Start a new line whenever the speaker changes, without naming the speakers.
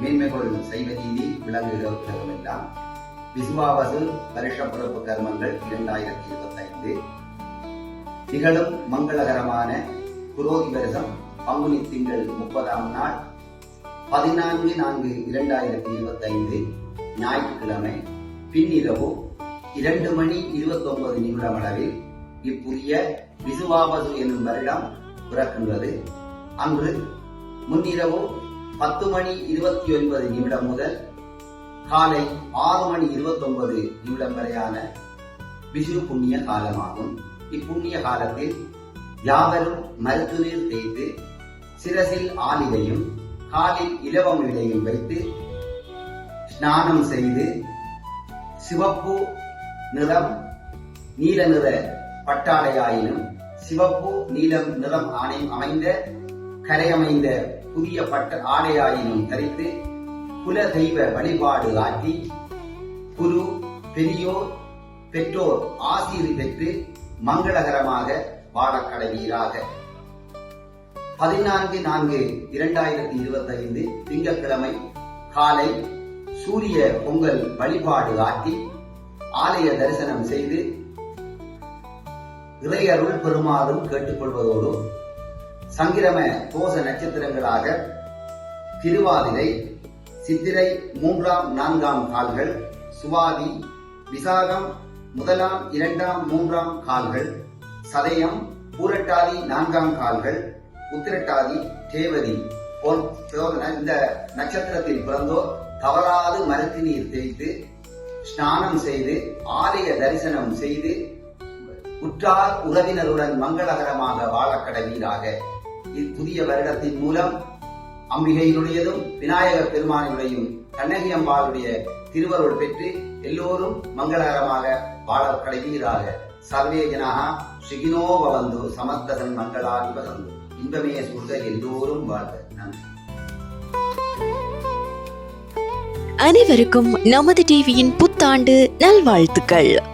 மேன்மைகள் சைவ நீதி விளங்குகிற உலகமெல்லாம் விசுவாவசு வருஷ பிறப்பு கர்மங்கள் இரண்டாயிரத்தி இருபத்தைந்து. நிகழும் மங்களகரமான குரோதி வருஷம் பங்குனி திங்கள் முப்பதாம் நாள் பதினான்கு நான்கு இரண்டாயிரத்தி இருபத்தைந்து ஞாயிற்றுக்கிழமை பின்னிரவு இரண்டு மணி இருபத்தொன்பது நிமிடம் அளவில் இப்புதிய விசுவாவசு என்னும் வருடம் பிறக்கின்றது. அன்று முன்னிரவு பத்து மணி இருபத்தி ஒன்பது நிமிடம் முதல் காலை ஆறு மணி இருபத்தி ஒன்பது நிமிடம் வரையான விசு புண்ணிய காலமாகும். இப்புண்ணிய காலத்தில் யாவரும் மருத்துவர் தேய்த்து சிரசில் ஆலிலையும் காலில் இலவம் இலையும் வைத்து ஸ்நானம் செய்து சிவப்பு நிறம் நீல நிற பட்டாடையாயினும் சிவப்பு நீலம் நிறம் ஆணை அமைந்த கரையமைந்த புதிய பட்ட ஆடையாயினும் தரித்து குல தெய்வ வழிபாடு ஆற்றி குரு பெரியோர் பெற்றோர் ஆசீர் பெற்று மங்களகரமாக வாழக்கடவீராக பதினான்கு நான்கு இரண்டாயிரத்தி இருபத்தி ஐந்து திங்கட்கிழமை காலை சூரிய பொங்கல் வழிபாடு ஆற்றி ஆலய தரிசனம் செய்து இறையருள் பெருமாறும் கேட்டுக்கொள்வதோடு சங்கிரம தோச நட்சத்திரங்களாக திருவாதிரை சித்திரை மூன்றாம் நான்காம் கால்கள் சுவாதி விசாகம் முதலாம் இரண்டாம் மூன்றாம் கால்கள் சதயம் பூரட்டாதி நான்காம் கால்கள் உத்திரட்டாதி தேவதி போல் இந்த நட்சத்திரத்தில் பிறந்தோர் தவறாது மரத்தினீர் தேய்த்து ஸ்நானம் செய்து ஆலய தரிசனம் செய்து உற்றார் உறவினருடன் மங்களகரமாக வாழக்கடவீராக இப்புதிய வருடத்தின் மூலம் அம்பிகையினுடையதும் விநாயகர் பெருமானினுடையும் கண்ணகி அம்பாளுடைய திருவருள் பெற்று எல்லோரும் மங்களகரமாக வாழ கடவீராக சர்வே ஜனகா சுகினோ பவந்து சமத்ததன் மங்களாதி வசந்து இன்பமே சுக எல்லோரும் வாழ்க. நன்றி.
அனைவருக்கும் நமது டிவியின் புத்தாண்டு நல்வாழ்த்துக்கள்.